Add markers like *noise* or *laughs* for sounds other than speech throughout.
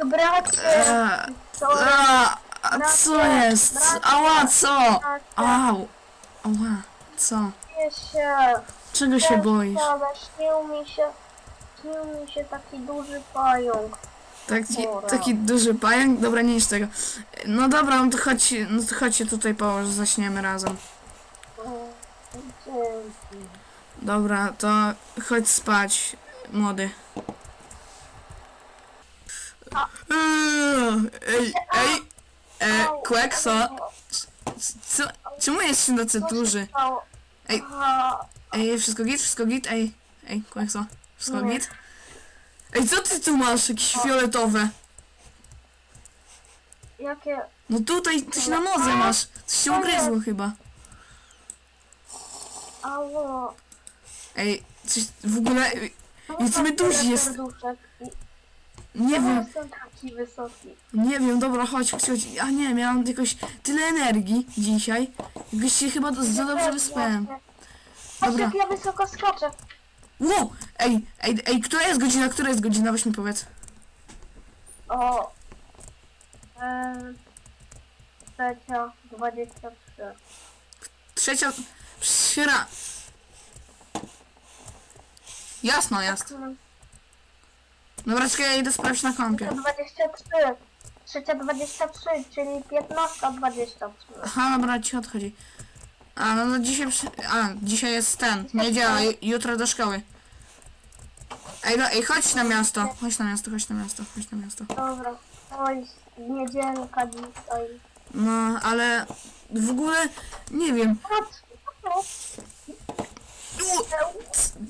Eee, Co? a, a co jest? Ała, co? Au. Ała, co? Się. Czego się boisz? Śnił mi się, śnił mi się taki duży pająk. Taki, Dobra. taki duży pająk? Dobra, nie jest tego. No dobra, no to chodź, no to chodźcie tutaj położ, zaśniemy razem. Dzięki. Dobra, to chodź spać, młody. Eee, Ej, ej, e, au, co, czemu jest się tacy duży? Ej. Ej, wszystko git, wszystko git, ej, ej, Kwekso, wszystko git? Ej, co ty tu masz, jakieś fioletowe? jakie... No tutaj, coś na nodze masz, coś się ugryzło chyba. Ało. Ej, coś w ogóle, I co my duży jest? serduszek i- nie wiem, taki wysoki? Nie wiem, dobra, chodź, chodź, chodź. A nie, miałam jakoś tyle energii dzisiaj. Jakoś się chyba za dobrze wyspałem. Patrz Dobra. jak ja wysoko skaczę. Wow! Ej, ej, ej, która jest godzina, która jest godzina? Weź mi powiedz. O. Eee, trzecia, dwadzieścia trzy. Trzecia... Szyra... Jasno jest. Dobra, czekaj, ja idę sprawdzić na dwadzieścia trzy. Trzecia dwadzieścia trzy, czyli piętnasta dwadzieścia trzy. Aha, dobra, ci odchodzi. A, no, no dzisiaj... Przy... A, dzisiaj jest ten, niedziela, ju- jutro do szkoły. Ej, no, ej, chodź na miasto, chodź na miasto, chodź na miasto, chodź na miasto. Dobra. Oj, niedzielka dzisiaj. No, ale w ogóle nie wiem. Patrz, patrz.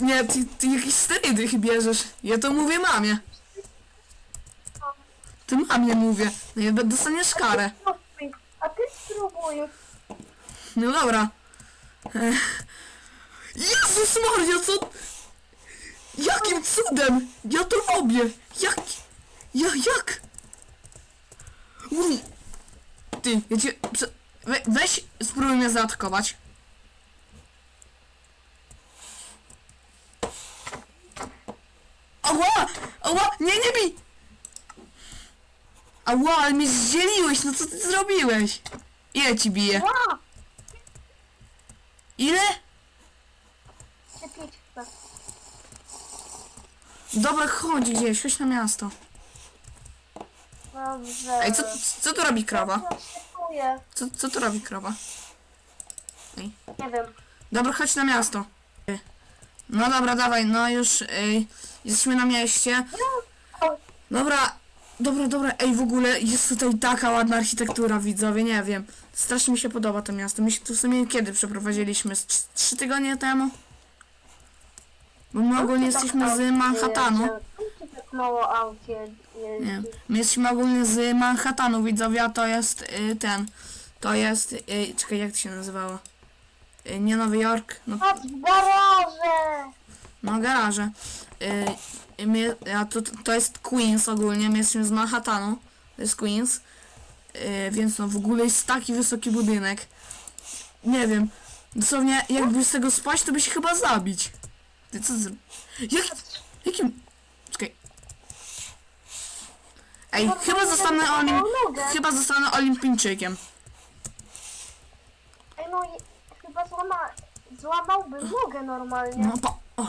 Nie, ty, ty jakieś sterydy bierzesz. Ja to mówię mamie. Ty mamie mówię. No ja dostaniesz karę. A ty spróbuj. No dobra. Ech. Jezus Maria, co? Jakim cudem? Ja to robię. Jak? Ja, jak? Ty, ja cię... prze- We, weź, spróbuj mnie zaatakować. Ała! Nie, nie bij! Ała, ale mnie zdzieliłeś, no co ty zrobiłeś? Ile ci bije? Ile? Chcę. Dobra, chodź gdzieś, chodź na miasto. Dobrze. Ej, co, co tu robi się czuję. Co, co tu robi krowa? Nie wiem. Dobra, chodź na miasto. No dobra, dawaj, no już ej, jesteśmy na mieście. O, Dobra, dobra, dobra, ej, w ogóle jest tutaj taka ładna architektura, widzowie, nie wiem. Strasznie mi się podoba to miasto. My się tu w sumie kiedy przeprowadziliśmy? Z trz- trzy tygodnie temu? Bo my ogólnie jesteśmy z Manhattanu. Tak mało aut jeździ? Nie. My jesteśmy ogólnie z Manhattanu, widzowie, a to jest y, ten. To jest. Y, czekaj, jak to się nazywało? Y, nie Nowy Jork, no, Patrz w garaże! No garaże. Y, y, my, a to, to jest Queens ogólnie, my jesteśmy z Manhattanu. To jest Queens. Y, więc no w ogóle jest taki wysoki budynek. Nie wiem. Dosłownie, jakby z tego spać, to by się chyba zabić. Ty co zro... Jak, jakim... Czekaj. Ej, chyba zostanę olim... Chyba zostanę olimpijczykiem. Ej no, i- chyba złama... złamałbym nogę normalnie. No pa... O,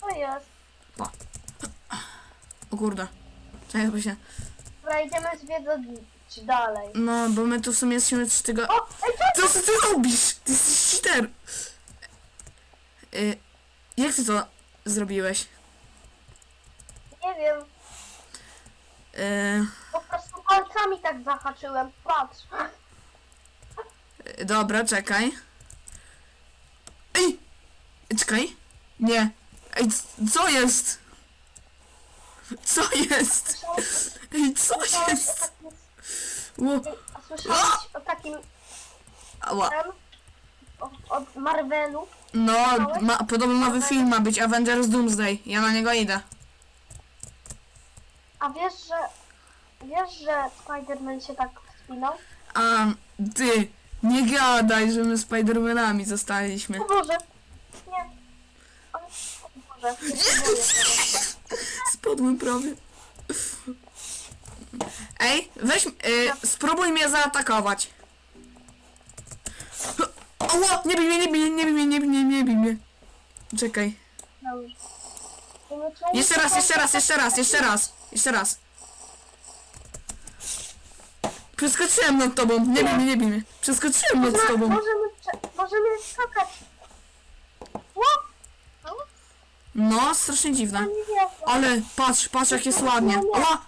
To jest. o kurde. Czekaj, bo się... Dobra, idziemy zwiedzać dalej. No, bo my tu w sumie jesteśmy trzy tygodnie... O, ej, co? Co ty robisz? Ty jesteś cheater! Y, jak ty to zrobiłeś? Nie wiem, Y, po prostu palcami tak zahaczyłem. Patrz. dobra, czekaj. Ej! Czekaj. Nie. Ej, c- co jest? Co jest? Ej, co Słyszałeś o jest? takim... Ło, A słyszałeś o takim... ała. Od, od Marvelu? No, ma, podobno nowy film ma być Avengers Doomsday. Ja na niego idę. A wiesz, że... Wiesz, że Spider-Man się tak wspinał? A, ty, nie gadaj, że my Spidermanami zostaliśmy. O Boże! O, o teraz. Spadłem prawie. Ej, weź, y, spróbuj mnie zaatakować. Oło, nie bij mnie, nie bij mnie, nie bij mnie, nie bij mnie, nie bij mnie. Czekaj. Dobrze. Jeszcze raz, jeszcze raz, jeszcze raz, jeszcze raz, jeszcze raz. Przeskoczyłem nad tobą, nie bij mnie, nie bij mnie. Przeskoczyłem nad tobą. Możemy, prze- możemy skakać. Ło! No, No, strasznie dziwne. Ale patrz, patrz jak jest ładnie. Nie, nie. Oła!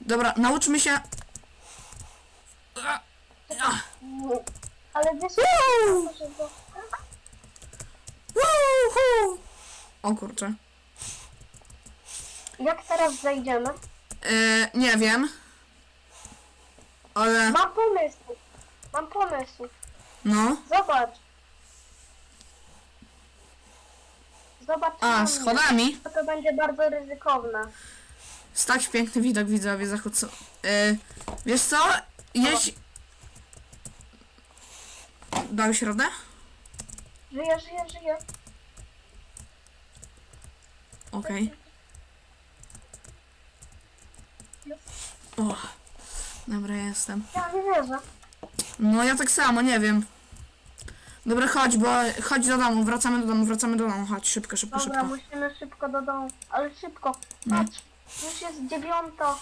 Dobra, nauczmy się. Ale wiesz. Woohoo! O kurczę. Jak teraz zejdziemy? E, nie wiem. Ale, Mam pomysł. Mam pomysł. no. Zobacz. Zobacz. na A, schodami. To będzie bardzo ryzykowne. Jest taki piękny widok, widzowie, zachód. co- E, wiesz co? Jeśli... Dałeś radę? Żyję, żyję, żyję. Okej. O, dobra, jestem. Ja nie wierzę. No ja tak samo, nie wiem. Dobra, chodź, bo chodź do domu, wracamy do domu, wracamy do domu, chodź, szybko, szybko, Dobra, szybko. musimy szybko do domu. Ale szybko. No. Patrz. Już jest dziewiąta,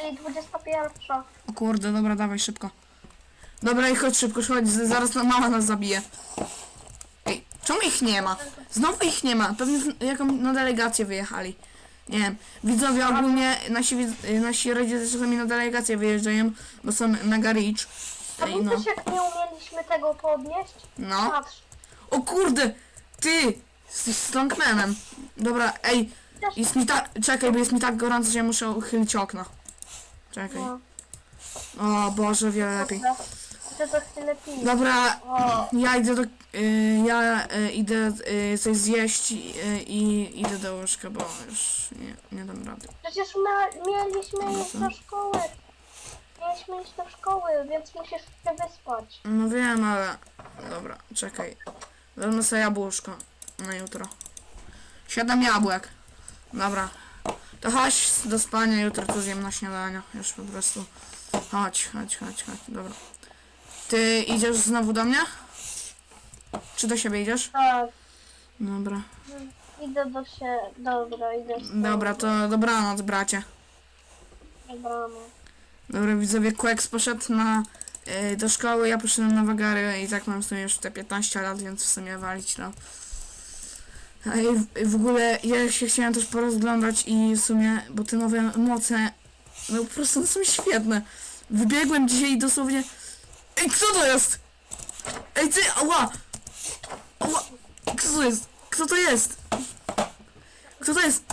czyli dwudziesta pierwsza. O kurde, dobra, dawaj szybko. Dobra i chodź szybko, chodź, z- zaraz na- mama nas zabije. Ej, czemu ich nie ma? Znowu ich nie ma, pewnie z- jaką na delegację wyjechali. Nie wiem, widzowie ogólnie, nasi, widz- y, nasi rodzice czasami na delegację wyjeżdżają, bo są mega rich. A Ej, no, jak nie umieliśmy tego podnieść? no. Patrz. O kurde, ty, jesteś strongmanem. Dobra, ej, jest mi tak, czekaj, bo jest mi tak gorąco, że ja muszę uchylić okno. Czekaj. No, O Boże, wiele lepiej. to chwilę pić. Dobra, O, ja idę do. Y, ja y, idę y, coś zjeść y, i idę do łóżka, bo już nie, nie dam rady. przecież my mieliśmy iść do szkoły. Mieliśmy iść do szkoły, więc musisz się wyspać. No wiem, ale. Dobra, czekaj. Wezmę sobie jabłuszko na jutro. Siedem jabłek. Dobra. To chodź do spania, jutro to zjem na śniadanie. Już po prostu. Chodź, chodź, chodź, chodź. Dobra. Ty idziesz znowu do mnie? Czy do siebie idziesz? Tak, Dobra. idę do się. Dobra, idę Dobra, to dobranoc, bracie. Dobranoc. Dobra, widzowie, Quex poszedł na, y, do szkoły, ja poszedłem na wagary i tak mam w sumie już te 15 lat, więc w sumie walić no. A i w, ogóle ja się chciałem też porozglądać i w sumie, bo te nowe moce, no po prostu są świetne. Wybiegłem dzisiaj dosłownie... Ej, kto to jest? Ej, ty, ała! Ała! Kto to jest? Kto to jest? Kto to jest?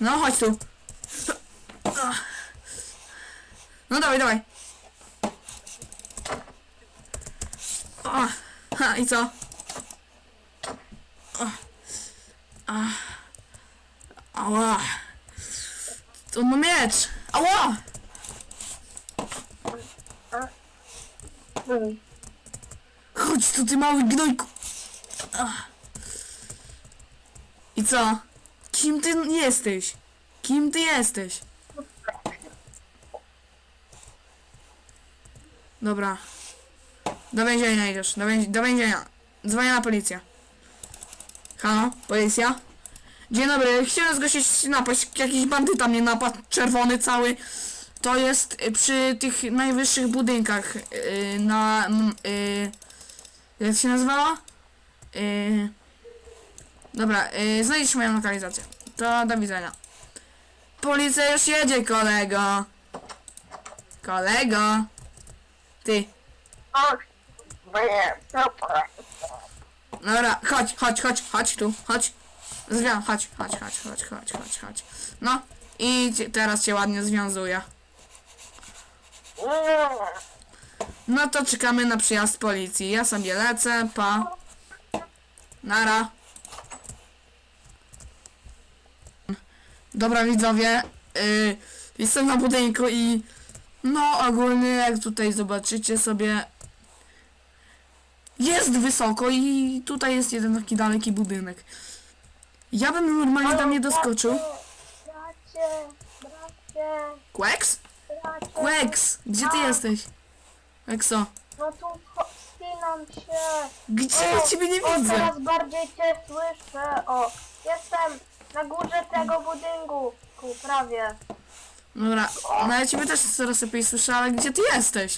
No, chodź tu. No dawaj, dawaj. O, ha, i co? O, a, ała. To ma miecz. Ała! Chodź tu, ty mały gnojku. I co? Kim ty jesteś? Kim ty jesteś? Dobra. Do więzienia idziesz. Do, więzi do więzienia. Dzwonię na policję. Halo? Policja? Dzień dobry. Chciałem zgłosić napaść. Jakiś bandyta mnie napadł. Czerwony cały. To jest y, przy tych najwyższych budynkach. y, na... mm, y, jak się nazywała? Y, dobra, y, znajdziesz moją lokalizację. To do widzenia. Policja już jedzie, kolego. Kolego. Ty. O, nie, super. Dobra, chodź, chodź, chodź, chodź tu, chodź. Zwią, chodź, chodź, chodź, chodź, chodź, chodź, chodź. No i cię, teraz cię ładnie związuję. No to czekamy na przyjazd policji. Ja sobie lecę, pa. Nara. Dobra widzowie, yy, jestem na budynku i no ogólnie jak tutaj zobaczycie sobie jest wysoko i tutaj jest jeden taki daleki budynek. Ja bym normalnie tam nie doskoczył. Bracie, bracie, Quex? bracie. Quex! Gdzie ty jesteś? Quexo, No tu cho- się. gdzie ja ciebie nie o, widzę? teraz bardziej cię słyszę. O, jestem na górze tego budynku. Ku, prawie. Dobra, no ja ciebie też coraz lepiej słyszę, ale gdzie ty jesteś?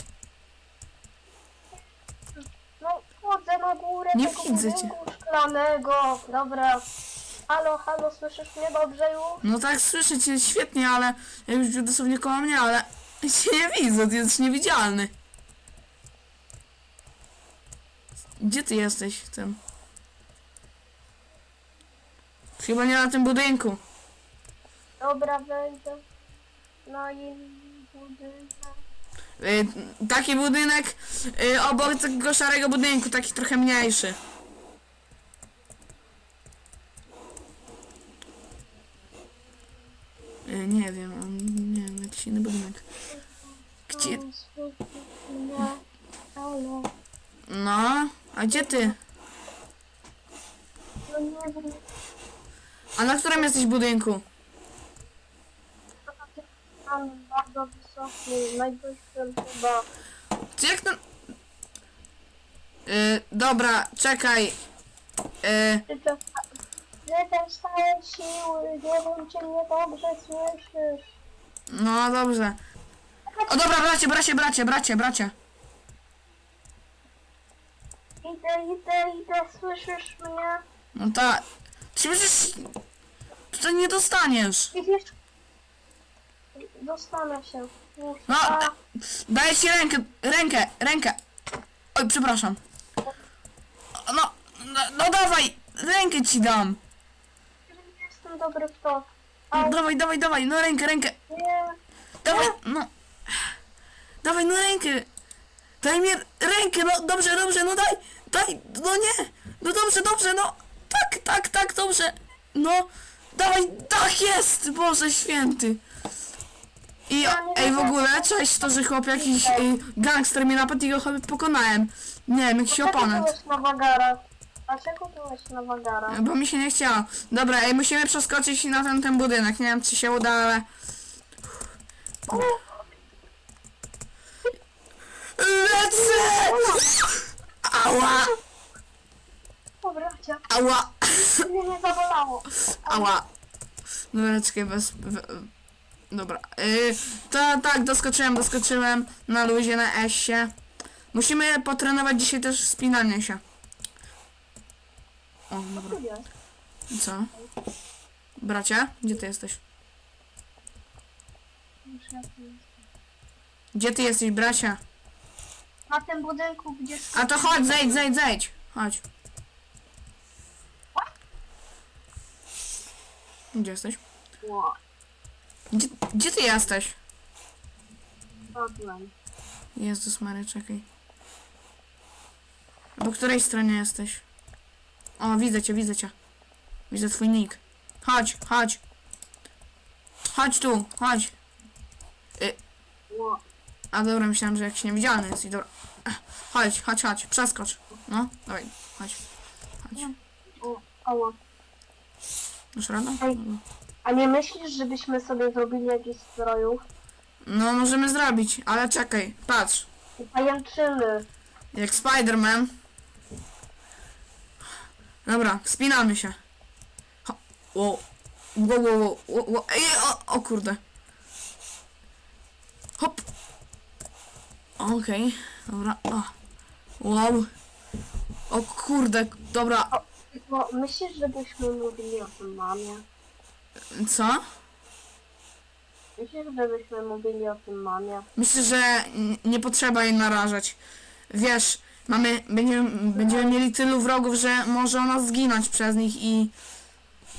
No, chodzę na górę Nie tego widzę cię. budynku szklanego. Dobra. Halo, halo, słyszysz mnie dobrze już? No tak, słyszę cię świetnie, ale ja już dosłownie koło mnie, ale *laughs* cię nie widzę, ty jesteś niewidzialny. Gdzie ty jesteś w tym? Chyba nie na tym budynku. Dobra, wejdę na inny budynek. Y, taki budynek y, obok tego szarego budynku, taki trochę mniejszy. Y, nie wiem, on, nie wiem, jakiś inny budynek. Gdzie? No. No, a gdzie ty? No nie wiem, A na którym jesteś budynku? tam bardzo wysoki, najwyższym chyba. Czy jak ten... Y, dobra, czekaj. Y, Życzę, życzę stałe siły, nie wiem czy mnie dobrze słyszysz. no dobrze. O dobra, bracie, bracie, bracie, bracie, bracie. Idę, idę, idę, słyszysz mnie? No ta... Ty przecież... Tutaj nie dostaniesz. Dostanę się. No, A, Daję ci rękę, rękę, rękę. Oj, przepraszam. No, no, no dawaj, rękę ci dam. nie jestem dobry w to. No, dawaj, dawaj, dawaj, no rękę, rękę. nie. Dawaj, no. Dawaj, no rękę. Daj mi rękę, no dobrze, dobrze, no daj, daj, no nie. No dobrze, dobrze, no. Tak, tak, tak, dobrze. No, dawaj, tak jest, Boże święty. I, ej, w ogóle, cześć, to, że chłop jakiś y, gangster mnie napadł i go chyba pokonałem. Nie wiem, jakiś Dlaczego oponent. byłeś na? Dlaczego byłeś na wagarach? Bo mi się nie chciało. Dobra, ej, musimy przeskoczyć na ten, ten budynek. Nie wiem, czy się uda, ale... Lecę! Ała! Bracia, Ała! mnie nie zabolało. Ała! Dobra, czekaj, bez... Dobra. Yy, to tak, doskoczyłem, doskoczyłem na luzie, na S-ie. Musimy potrenować dzisiaj też wspinanie się. O, dobra. Co? Bracie, gdzie ty jesteś? Już tu. Gdzie ty jesteś, bracia? Na tym budynku, gdzie... A to chodź, zejdź, zejdź, zejdź. Chodź. Gdzie jesteś? Ło, Gdzie, gdzie ty jesteś? Padłem. Jezus Mary, czekaj. Po której stronie jesteś? O, widzę cię, widzę cię. Widzę twój nick. Chodź, chodź. Chodź tu, chodź. Ło. A dobra, myślałem, że jakiś niewidzialny jest i dobra. Ech, Chodź, chodź, chodź, przeskocz. No, dawaj, chodź. Chodź. O, ała. Radę? Ej. A nie myślisz, żebyśmy sobie zrobili jakiś strojów? No, możemy zrobić, ale czekaj, patrz. I pajęczyny. Jak Spider-Man. Dobra, wspinamy się. Ho. Wow, wow, wow, wow, wow. Ej, o, o kurde. Hop. Okej, dobra. O. Wow. O kurde, dobra. Bo myślisz, żebyśmy mówili o tym mamie? Co? Myślisz, żebyśmy mówili o tym mamie? Myślę, że n- nie potrzeba jej narażać. Wiesz, mamy, będziemy, będziemy mieli tylu wrogów, że może ona zginąć przez nich i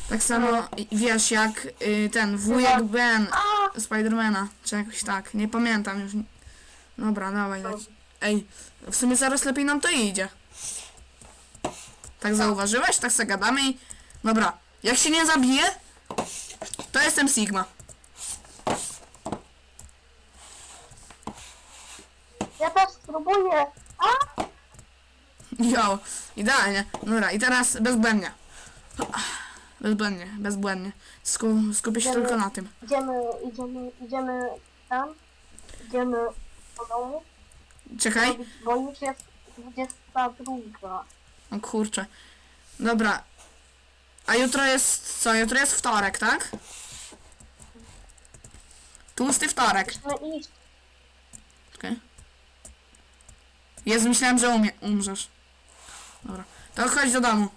tak samo, wiesz, jak y, ten wujek Ben A! Spidermana, czy jakoś tak, nie pamiętam już. Dobra, dawaj, leć. Ej, w sumie zaraz lepiej nam to idzie. Tak zauważyłeś? Tak se gadamy i... Dobra, jak się nie zabije, to jestem Sigma. Ja też spróbuję. A! Jo, idealnie. Dobra, i teraz bezbłędnie. Bezbłędnie, bezbłędnie. Sku, skupię się Idziemy- tylko na tym. Idziemy, idziemy, idziemy tam. Idziemy do domu. Czekaj. Bo już jest 22. O kurczę. Dobra. A jutro jest co? Jutro jest wtorek, tak? Tłusty wtorek. Musimy iść. Czekaj. Jezu, myślałem, że umie, umrzesz. Dobra. To chodź do domu.